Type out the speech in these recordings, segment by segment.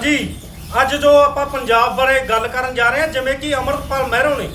ਹਾਂਜੀ, ਅੱਜ ਜੋ ਆਪਾਂ ਪੰਜਾਬ ਬਾਰੇ ਗੱਲ ਕਰਨ ਜਾ ਰਹੇ ਹਾਂ, ਜਿਵੇਂ ਕਿ ਅਮਰਤਪਾਲ ਮਹਿਰੋ ਨੇ,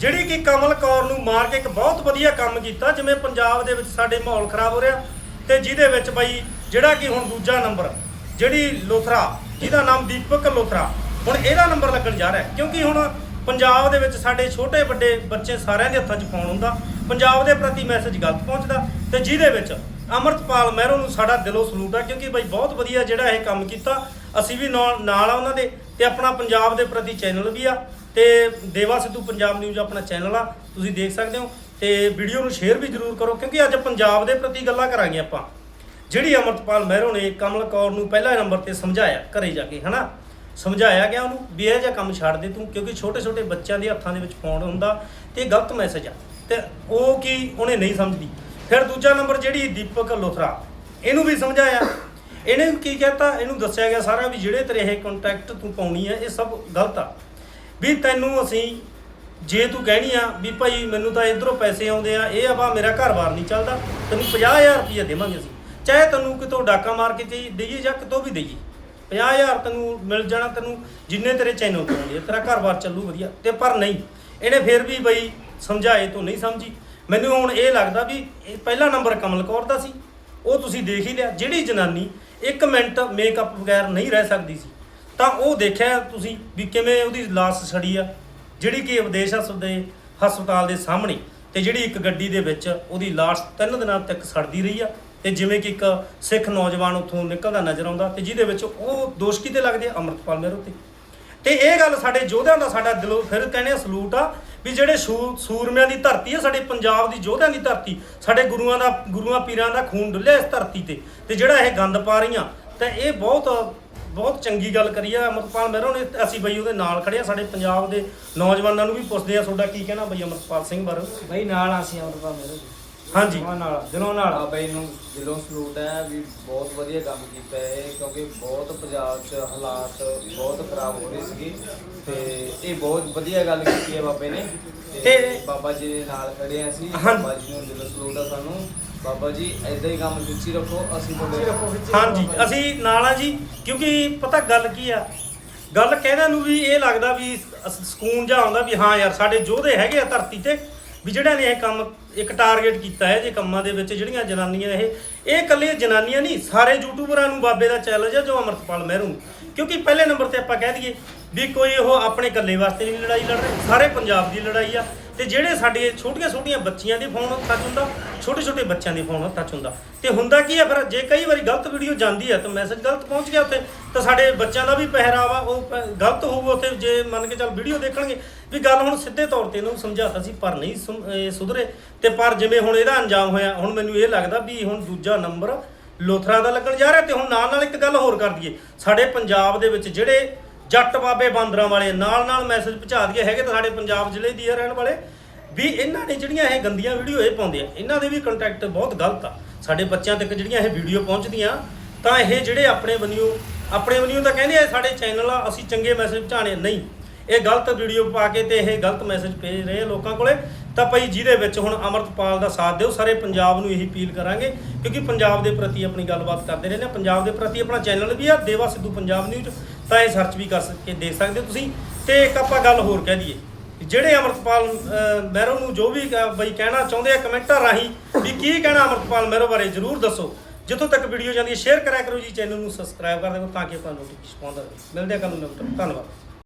ਜਿਹੜੀ ਕਿ ਕਮਲ ਕੌਰ ਨੂੰ ਮਾਰ ਕੇ ਇੱਕ ਬਹੁਤ ਵਧੀਆ ਕੰਮ ਕੀਤਾ, ਜਿਵੇਂ ਪੰਜਾਬ ਦੇ ਵਿੱਚ ਸਾਡੇ ਮਾਹੌਲ ਖਰਾਬ ਹੋ ਰਿਹਾ ਤੇ ਜਿਹਦੇ ਵਿੱਚ ਬਾਈ ਜਿਹੜਾ ਕਿ ਹੁਣ ਦੂਜਾ ਨੰਬਰ, ਜਿਹੜੀ ਲੋਥਰਾ, ਜਿਹਦਾ ਨਾਮ ਦੀਪਕ ਲੋਥਰਾ, ਹੁਣ ਇਹਦਾ ਨੰਬਰ ਲੱਗਣ ਜਾ ਰਿਹਾ, ਕਿਉਂਕਿ ਹੁਣ ਪੰਜਾਬ ਦੇ ਵਿੱਚ ਸਾਡੇ ਛੋਟੇ ਵੱਡੇ ਬੱਚੇ ਸਾਰਿਆਂ ਦੇ ਹੱਥਾਂ 'ਚ ਫੋਨ ਹੁੰਦਾ, ਪੰਜਾਬ ਦੇ ਪ੍ਰਤੀ ਮੈਸੇਜ ਗਲਤ ਪਹੁੰਚਦਾ ਤੇ ਜਿਹਦੇ ਵਿੱਚ ਅਮਰਤਪਾਲ ਮਹਿਰੋ ਨੂੰ ਸਾਡਾ ਦਿਲੋਂ ਸਲੂਟ ਆ, ਕਿਉਂਕਿ ਬਾਈ ਬਹੁਤ ਵਧੀਆ ਜਿਹੜਾ ਇਹ ਕੰਮ ਕੀਤਾ ਅਸੀਂ ਵੀ ਨਾਲ ਨਾਲ ਆ ਉਹਨਾਂ ਦੇ ਤੇ ਆਪਣਾ ਪੰਜਾਬ ਦੇ ਪ੍ਰਤੀ ਚੈਨਲ ਵੀ ਆ ਤੇ ਦੇਵਾ ਸਿੱਧੂ ਪੰਜਾਬ ਨਿਊਜ਼ ਆਪਣਾ ਚੈਨਲ ਆ, ਤੁਸੀਂ ਦੇਖ ਸਕਦੇ ਹੋ ਤੇ ਵੀਡੀਓ ਨੂੰ ਸ਼ੇਅਰ ਵੀ ਜ਼ਰੂਰ ਕਰੋ ਕਿਉਂਕਿ ਅੱਜ ਪੰਜਾਬ ਦੇ ਪ੍ਰਤੀ ਗੱਲਾਂ ਕਰਾਂਗੇ ਆਪਾਂ। ਜਿਹੜੀ ਅਮਰਤਪਾਲ ਮਹਿਰੋ ਨੇ ਕਮਲ ਕੌਰ ਨੂੰ ਪਹਿਲਾ ਨੰਬਰ ਤੇ ਸਮਝਾਇਆ ਘਰੇ ਜਾ ਕੇ, ਹਨਾ? ਸਮਝਾਇਆ ਗਿਆ ਉਹਨੂੰ ਵੀ ਇਹ ਜਿਹਾ ਕੰਮ ਛੱਡ ਦੇ ਤੂੰ ਕਿਉਂਕਿ ਛੋਟੇ ਛੋਟੇ ਬੱਚਿਆਂ ਦੇ ਹੱਥਾਂ ਦੇ ਵਿੱਚ ਫੋਨ ਹੁੰਦਾ ਤੇ ਗਲਤ ਮੈਸੇਜ ਆ। ਤੇ ਉਹ ਕੀ ਉਹਨੇ ਨਹੀਂ ਸਮਝਦੀ। ਫਿਰ ਦੂਜਾ ਨੰਬਰ ਜਿਹੜੀ ਦੀਪਕ ਲੋਥਰਾ, ਇਹਨੂੰ ਵੀ ਸਮਝਾਇਆ। ਇਹਨੇ ਕੀ ਕਹਿਤਾ? ਇਹਨੂੰ ਦੱਸਿਆ ਗਿਆ ਸਾਰਾ ਵੀ ਜਿਹੜੇ ਤੇਰੇ ਇਹ ਕੰਟੈਕਟ ਤੂੰ ਪਾਉਣੀ ਹੈ, ਇਹ ਸਭ ਗਲਤ ਆ। ਵੀ ਤੈਨੂੰ ਅਸੀਂ ਜੇ ਤੂੰ ਕਹਿਣੀ ਆ ਵੀ ਭਾਈ ਮੈਨੂੰ ਤਾਂ ਇਧਰੋਂ ਪੈਸੇ ਆਉਂਦੇ ਆ, ਇਹ ਆਵਾ ਮੇਰਾ ਘਰ-ਬਾਰ ਨਹੀਂ ਚੱਲਦਾ, ਤੈਨੂੰ 50000 ਰੁਪਏ ਦੇਵਾਂਗੇ ਅਸੀਂ। ਚਾਹੇ ਤੈਨੂੰ ਕਿਤੋਂ ਡਾਕਾ ਮਾਰ ਕੇ ਦੇਈ- ਦੇਈਏ ਜਾਂ ਕਿਤੋਂ ਵੀ ਦੇਈਏ। 50000 ਤੈਨੂੰ ਮਿਲ ਜਾਣਾ, ਤੈਨੂੰ ਜਿੰਨੇ ਤੇਰੇ ਚੈਨਲ ਤੋਂ ਆਉਂਦੇ ਤੇਰਾ ਘਰ-ਬਾਰ ਚੱਲੂ ਵਧੀਆ, ਤੇ ਪਰ ਨਹੀਂ, ਇਹਨੇ ਫਿਰ ਵੀ ਬਈ ਸਮਝਾਏ ਤੋਂ ਨਹੀਂ ਸਮਝੀ। ਮੈਨੂੰ ਹੁਣ ਇਹ ਲੱਗਦਾ ਵੀ ਇਹ ਪਹਿਲਾ ਨੰਬਰ ਕਮਲ ਕੌਰ ਦਾ ਸੀ, ਉਹ ਤੁਸੀਂ ਦੇਖ ਹੀ ਲਿਆ। ਜਿਹੜੀ ਜਨਾਨੀ 1 ਮਿੰਟ ਮੇਕਅਪ ਬਗੈਰ ਨਹੀਂ ਰਹਿ ਸਕਦੀ ਸੀ। ਤਾਂ ਉਹ ਦੇਖਿਆ ਤੁਸੀਂ ਵੀ ਕਿਵੇਂ ਉਹਦੀ ਲਾਸ਼ ਛੜੀ ਆ, ਜਿਹੜੀ ਕਿ ਵਿਦੇਸ਼ ਹਸਪਤਾਲ ਦੇ ਹਸਪਤਾਲ ਦੇ ਸਾਹਮਣੇ ਤੇ ਜਿਹੜੀ ਇੱਕ ਗੱਡੀ ਦੇ ਵਿੱਚ ਉਹਦੀ ਲਾਸ਼ ਤਿੰਨ ਦਿਨਾਂ ਤੱਕ ਸੜਦੀ ਰਹੀ ਆ ਤੇ ਜਿਵੇਂ ਕਿ ਇੱਕ ਸਿੱਖ ਨੌਜਵਾਨ ਉੱਥੋਂ ਨਿਕਲਦਾ ਨਜ਼ਰ ਆਉਂਦਾ ਤੇ ਜਿਹਦੇ ਵਿੱਚ ਉਹ ਦੋਸ਼ ਕਿਤੇ ਲੱਗਦੇ ਆ? ਅੰਮ੍ਰਿਤਪਾਲ ਮਹਿਰੋ ਤੇ ਤੇ ਇਹ ਗੱਲ ਸਾਡੇ ਯੋਧਿਆਂ ਦਾ ਸਾਡਾ ਦਿਲੋਂ ਫਿਰ ਕਹਿੰਦੇ ਆ ਸਲੂਟ ਆ ਵੀ ਜਿਹੜੇ ਸੂ- ਸੂਰਮਿਆਂ ਦੀ ਧਰਤੀ ਆ, ਸਾਡੇ ਪੰਜਾਬ ਦੀ ਯੋਧਿਆਂ ਦੀ ਧਰਤੀ, ਸਾਡੇ ਗੁਰੂਆਂ ਦਾ, ਗੁਰੂਆਂ ਪੀਰਾਂ ਦਾ ਖੂਨ ਡੁੱਲਿਆ ਇਸ ਧਰਤੀ ਤੇ ਤੇ ਜਿਹੜਾ ਇਹ ਗੰਦ ਪਾ ਰਹੀਆਂ, ਤਾਂ ਇਹ ਬਹੁਤ ਬਹੁਤ ਚੰਗੀ ਗੱਲ ਕਰੀ ਆ ਅਮਰਪਾਲ ਮਹਿਰੋ ਨੇ ਅਸੀਂ ਬਈ ਉਹਦੇ ਨਾਲ ਖੜੇ ਆ, ਸਾਡੇ ਪੰਜਾਬ ਦੇ ਨੌਜਵਾਨਾਂ ਨੂੰ ਵੀ ਪੁੱਛਦੇ ਆ ਤੁਹਾਡਾ ਕੀ ਕਹਿਣਾ ਬਈ ਅਮਰਪਾਲ ਸਿੰਘ ਬਾਰੇ। ਬਈ ਨਾਲ ਆ ਅਸੀਂ ਅਮਰਪਾਲ ਮੇਰੇ ਜੀ। ਹਾਂਜੀ। ਹਾਂ ਨਾਲ ਦਿਲੋਂ ਨਾਲ। ਆ ਬਈ ਨੂੰ ਦਿਲੋਂ ਸਲੂਟ ਹੈ ਵੀ ਬਹੁਤ ਵਧੀਆ ਕੰਮ ਕੀਤਾ ਹੈ ਕਿਉਂਕਿ ਬਹੁਤ ਪੰਜਾਬ 'ਚ ਹਾਲਾਤ ਬਹੁਤ ਖਰਾਬ ਹੋ ਰਹੇ ਸੀਗੇ ਤੇ ਇਹ ਬਹੁਤ ਵਧੀਆ ਗੱਲ ਕੀਤੀ ਹੈ ਬਾਬੇ ਨੇ ਤੇ ਬਾਬਾ ਜੀ ਦੇ ਨਾਲ ਖੜੇ ਹਾਂ ਅਸੀਂ। ਬਾਬਾ ਜੀ ਨੂੰ ਦਿਲੋਂ ਸਲੂਟ ਆ ਸਾਨੂੰ। ਬਾਬਾ ਜੀ ਐਦਾਂ ਹੀ ਕੰਮ ਖਿੱਚੀ ਰੱਖੋ ਅਸੀਂ ਤੁਹਾਡੇ ਹਾਂਜੀ ਅਸੀਂ ਨਾਲ ਆ ਜੀ ਕਿਉਂਕਿ ਪਤਾ ਗੱਲ ਕੀ ਆ? ਗੱਲ ਕਹਿੰਦਾ ਨੂੰ ਵੀ ਇਹ ਲੱਗਦਾ ਵੀ ਸਕੂਨ ਜਾ ਆਉਂਦਾ ਵੀ ਹਾਂ ਯਾਰ ਸਾਡੇ ਯੋਧੇ ਹੈਗੇ ਆ ਧਰਤੀ ਤੇ ਵੀ ਜਿਹੜਾ ਨੇ ਇਹ ਕੰਮ ਇੱਕ ਟਾਰਗੇਟ ਕੀਤਾ ਹੈ ਜੇ ਕੰਮਾਂ ਦੇ ਵਿੱਚ ਜਿਹੜੀਆਂ ਜਨਾਨੀਆਂ ਇਹ ਇਹ ਇਕੱਲੇ ਜਨਾਨੀਆਂ ਨਹੀਂ, ਸਾਰੇ ਯੂਟਿਊਬਰਾਂ ਨੂੰ ਬਾਬੇ ਦਾ ਚੈਲੰਜ ਹੈ ਜੋ ਅਮਰਤਪਾਲ ਮਹਿਰੂ ਕਿਉਂਕਿ ਪਹਿਲੇ ਨੰਬਰ ਤੇ ਆਪਾਂ ਕਹਿ ਦਈਏ ਵੀ ਕੋਈ ਉਹ ਆਪਣੇ ਇਕੱਲੇ ਵਾਸਤੇ ਨਹੀਂ ਲੜਾਈ ਲੜ ਰਹੇ, ਸਾਰੇ ਪੰਜਾਬ ਦੀ ਲੜਾਈ ਆ। ਤੇ ਜਿਹੜੇ ਸਾਡੇ ਛੋਟੀਆਂ ਛੋਟੀਆਂ ਬੱਚੀਆਂ ਦੇ ਫੋਨ ਹੱਥਾਂ ਹੁੰਦਾ, ਛੋਟੇ ਛੋਟੇ ਬੱਚਿਆਂ ਦੇ ਫੋਨ ਹੱਥਾਂ ਹੁੰਦਾ। ਤੇ ਹੁੰਦਾ ਕੀ ਹੈ ਫਿਰ, ਜੇ ਕਈ ਵਾਰੀ ਗਲਤ ਵੀਡੀਓ ਜਾਂਦੀ ਹੈ ਤਾਂ ਮੈਸੇਜ ਗਲਤ ਪਹੁੰਚ ਗਿਆ ਉੱਥੇ, ਤਾਂ ਸਾਡੇ ਬੱਚਿਆਂ ਦਾ ਵੀ ਪਹਿਰਾਵਾ ਉਹ ਗਲਤ ਹੋਊਗਾ ਉੱਥੇ, ਜੇ ਮੰਨ ਕੇ ਚੱਲ ਵੀਡੀਓ ਦੇਖਣਗੇ। ਵੀ ਗੱਲ ਹੁਣ ਸਿੱਧੇ ਤੌਰ ਤੇ ਇਹਨੂੰ ਸਮਝਾਤਾ ਸੀ, ਪਰ ਨਹੀਂ ਸੁਧਰੇ। ਤੇ ਪਰ ਜਿਵੇਂ ਹੁਣ ਇਹਦਾ ਅੰਜਾਮ ਹੋਇਆ, ਹੁਣ ਮੈਨੂੰ ਇਹ ਲੱਗਦਾ ਵੀ ਹੁਣ ਦੂਜਾ ਨੰਬਰ ਲੋਥਰਾ ਦਾ ਲੱਗਣ ਜਾ ਰਿਹਾ, ਤੇ ਹੁਣ ਨਾਲ ਨਾਲ ਇੱਕ ਗੱਲ ਹੋਰ ਕਰ ਦਈਏ। ਸਾਡੇ ਪੰਜਾਬ ਦੇ ਵਿੱਚ ਜਿਹੜੇ ਜੱਟ ਬਾਬੇ ਬਾਂਦਰਾਂ ਵਾਲੇ, ਨਾਲ ਨਾਲ ਮੈਸੇਜ ਪਹੁੰਚਾ ਦਈਏ, ਹੈਗੇ ਤਾਂ ਸਾਡੇ ਪੰਜਾਬ ਜ਼ਿਲ੍ਹੇ ਦੀ ਰਹਿਣ ਵਾਲੇ। ਵੀ ਇਹਨਾਂ ਨੇ ਜਿਹੜੀਆਂ ਇਹ ਗੰਦੀਆਂ ਵੀਡੀਓ ਇਹ ਪਾਉਂਦੇ ਆ ਇਹਨਾਂ ਦੇ ਵੀ ਕੰਟੈਕਟ ਬਹੁਤ ਗਲਤ ਆ। ਸਾਡੇ ਬੱਚਿਆਂ ਤੱਕ ਜਿਹੜੀਆਂ ਇਹ ਵੀਡੀਓ ਪਹੁੰਚਦੀਆਂ, ਤਾਂ ਇਹ ਜਿਹੜੇ ਆਪਣੇ ਬਨਿਓ ਆਪਣੇ ਬਨਿਓ ਤਾਂ ਕਹਿੰਦੇ ਆ, ਸਾਡੇ ਚੈਨਲ ਆ, ਅਸੀਂ ਚੰਗੇ ਮੈਸੇਜ ਪਹੁੰਚਾਣੇ ਨਹੀਂ, ਇਹ ਗਲਤ ਵੀਡੀਓ ਪਾ ਕੇ ਤੇ ਇਹ ਗਲਤ ਮੈਸੇਜ ਭੇਜ ਰਹੇ ਆ ਲੋਕਾਂ ਕੋਲੇ। ਤਾਂ ਭਾਈ ਜਿਹਦੇ ਵਿੱਚ ਹੁਣ ਅਮਰਤਪਾਲ ਦਾ ਸਾਥ ਦਿਓ, ਸਾਰੇ ਪੰਜਾਬ ਨੂੰ ਇਹੀ ਅਪੀਲ ਕਰਾਂਗੇ, ਕਿਉਂਕਿ ਪੰਜਾਬ ਦੇ ਪ੍ਰਤੀ ਆਪਣੀ ਗੱਲਬਾਤ ਕਰਦੇ ਰਹਿੰਦੇ ਆ। ਪੰਜਾਬ ਦੇ ਪ੍ਰਤੀ ਆਪਣਾ ਚੈਨਲ ਵੀ ਆ, ਦੇਵਾ ਸਿੱਧੂ ਪੰਜਾਬ ਨਿਊਜ਼ ਤਾਂ ਇਹ ਸਰਚ ਵੀ ਕਰ ਸਕੇ ਦੇਖ ਸਕਦੇ ਹੋ ਤੁਸੀਂ। ਤੇ ਇੱਕ ਆਪਾਂ ਗੱਲ ਹੋਰ ਕਹਿ ਦਈਏ ਜਿਹੜੇ ਅਮਰਤਪਾਲ ਮਹਿਰੋ ਨੂੰ ਜੋ ਵੀ ਬਈ ਕਹਿਣਾ ਚਾਹੁੰਦੇ ਆ ਕਮੈਂਟਾਂ ਰਾਹੀਂ ਵੀ ਕੀ ਕਹਿਣਾ ਅਮਰਤਪਾਲ ਮਹਿਰੋ ਬਾਰੇ, ਜਰੂਰ ਦੱਸੋ। ਜਿੱਥੋਂ ਤੱਕ ਵੀਡੀਓ ਜਾਂਦੀ ਹੈ ਸ਼ੇਅਰ ਕਰਿਆ ਕਰੋ ਜੀ ਚੈਨਲ ਨੂੰ ਸਬਸਕ੍ਰਾਈਬ ਕਰ ਦਿਓ ਤਾਂ ਕਿ ਆਪਾਂ ਨੋਟੀਫਿਕੇਸ਼ਨ ਪਾਉਂਦਾ ਰਹੇ ਮਿਲਦੇ ਆ ਕੱਲ ਨੂੰ ਨਵੀਂ ਧੰਨਵਾਦ।